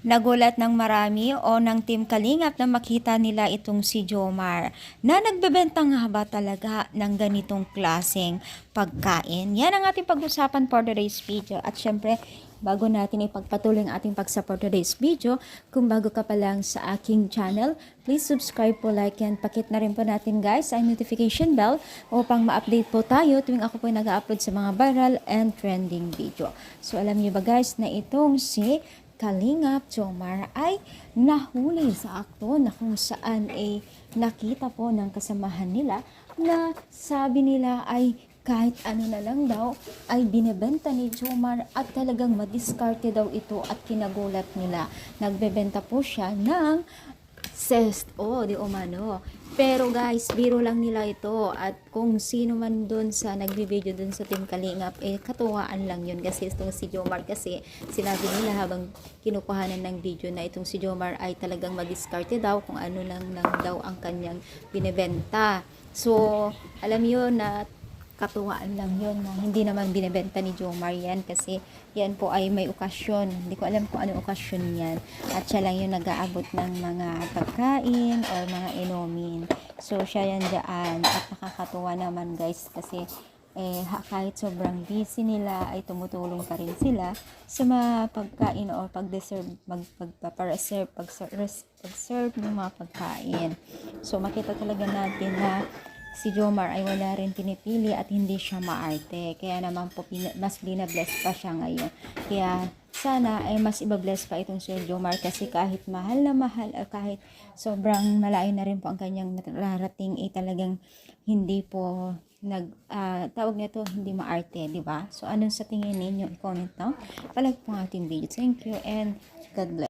Nagulat ng marami o ng Team Kalingap na makita nila itong si Jomar na nagbebenta nga ba talaga ng ganitong klaseng pagkain. Yan ang ating pag-usapan for today's video. At syempre, bago natin ipagpatuloy ang ating pag-support today's video, kung bago ka pa lang sa aking channel, please subscribe po, like, and pakit na rin po natin guys ang notification bell upang ma-update po tayo tuwing ako po nag-upload sa mga viral and trending video. So alam niyo ba guys na itong si Kalingap Jomar ay nahuli sa akto na kung saan ay nakita po ng kasamahan nila na sabi nila ay kahit ano na lang daw ay binebenta ni Jomar at talagang madiskarte daw ito at kinagulat nila. Nagbebenta po siya ng zest o di umano. Pero guys, biro lang nila ito at kung sino man doon sa nagbibideo doon sa Team Kalingap, eh katuwaan lang yun kasi itong si Jomar kasi sinabi nila habang kinukuhanan ng video na itong si Jomar ay talagang madiskarte daw kung ano lang lang daw ang kanyang binebenta. So, alam yun na katuwaan lang yun na hindi naman binebenta ni Jomar yan kasi yan po ay may okasyon. Hindi ko alam kung anong okasyon yan. At siya lang yung nag-aabot ng mga pagkain or mga inumin. So, siya yan dyan. At nakakatuwa naman guys kasi eh, kahit sobrang busy nila ay tumutulong pa rin sila sa mga pagkain o pag-deserve, mag, pagpapareserve, pag-serve, pag-serve ng mga pagkain. So, makita talaga natin na si Jomar ay wala rin pinipili at hindi siya maarte. Kaya naman po mas binabless pa siya ngayon. Kaya sana ay mas ibabless pa itong si Jomar kasi kahit mahal na mahal o kahit sobrang malayo na rin po ang kanyang nararating ay talagang hindi po nag ah, tawag nito hindi maarte, di ba? So anong sa tingin ninyo? I-comment down. Palag po ang ating video. Thank you and God bless.